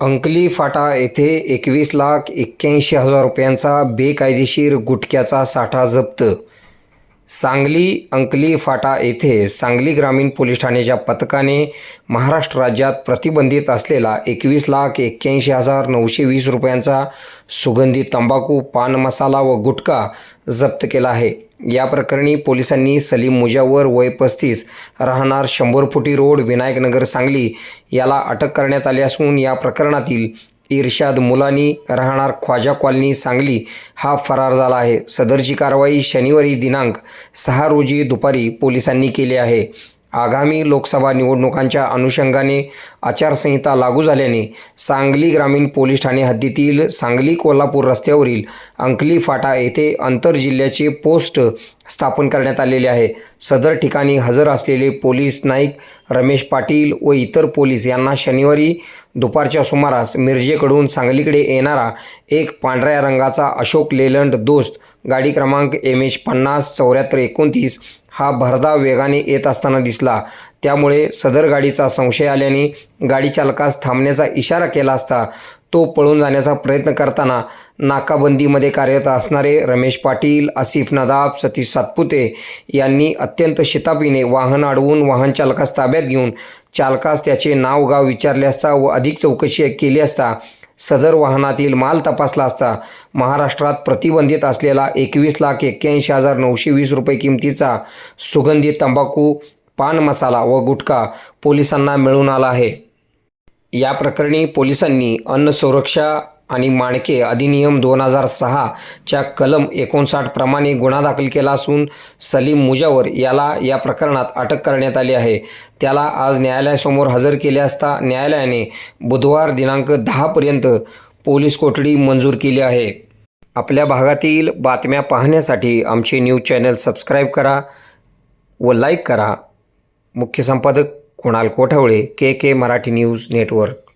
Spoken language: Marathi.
अंकली फाटा येथे एकवीस लाख एक्क्याऐंशी हजार रुपयांचा बेकायदेशीर गुटख्याचा साठा जप्त. सांगली अंकली फाटा येथे सांगली ग्रामीण पोलीस ठाण्याच्या पथकाने महाराष्ट्र राज्यात प्रतिबंधित असलेला एकवीस लाख एक्क्याऐंशी हजार नऊशे वीस रुपयांचा सुगंधी तंबाखू पान मसाला व गुटखा जप्त केला आहे. या प्रकरणी पोलिसांनी सलीम मुजावर वय पस्तीस राहणार शंभर फुटी रोड विनायकनगर सांगली याला अटक करण्यात आली असून या प्रकरणातील इर्शाद मुलानी राहणार ख्वाजा कॉलनी सांगली हा फरार झाला आहे. सदरची कारवाई शनिवारी दिनांक सहा रोजी दुपारी पोलिसांनी केली आहे. आगामी लोकसभा निवडणुकांच्या अनुषंगाने आचारसंहिता लागू झाल्याने सांगली ग्रामीण पोलीस ठाणे हद्दीतील सांगली कोल्हापूर रस्त्यावरील अंकली फाटा येथे आंतरजिल्ह्याचे पोस्ट स्थापन करण्यात आलेले आहे. सदर ठिकाणी हजर असलेले पोलीस नाईक रमेश पाटील व इतर पोलीस यांना शनिवारी दुपारच्या सुमारास मिरजेकडून सांगलीकडे येणारा एक पांढऱ्या रंगाचा अशोक लेलंड दोस्त गाडी क्रमांक एम एच पन्नास चौऱ्याहत्तर एकोणतीस हा भरधाव वेगाने येत असताना दिसला. त्यामुळे सदर गाडीचा संशय आल्याने गाडी चालकास थांबण्याचा इशारा केला असता तो पळून जाण्याचा प्रयत्न करताना नाकाबंदीमध्ये कार्यरत असणारे रमेश पाटील आसिफ नदाब सतीश सातपुते यांनी अत्यंत शितापीने वाहन अडवून वाहन चालकास ताब्यात घेऊन चालकास त्याचे नाव गाव विचारले असता व अधिक चौकशी केली असता सदर वाहनातील माल तपासला असता महाराष्ट्रात प्रतिबंधित असलेला एकवीस लाख एक्क्याऐंशी हजार नऊशे वीस रुपये किमतीचा सुगंधी तंबाखू पान मसाला व गुटखा पोलिसांना मिळून आला आहे. या प्रकरणी पोलिसांनी अन्न सुरक्षा आणि माणके अधिनियम दोन हजार सहाच्या कलम एकोणसाठ प्रमाणे गुन्हा दाखल केला असून सलीम मुजावर याला या प्रकरणात अटक करण्यात आली आहे. त्याला आज न्यायालयासमोर हजर केले असता न्यायालयाने बुधवार दिनांक दहापर्यंत पोलीस कोठडी मंजूर केली आहे. आपल्या भागातील बातम्या पाहण्यासाठी आमचे न्यूज चॅनल सबस्क्राईब करा व लाईक करा. मुख्य संपादक Kunal Kothawale K K Marathi news network.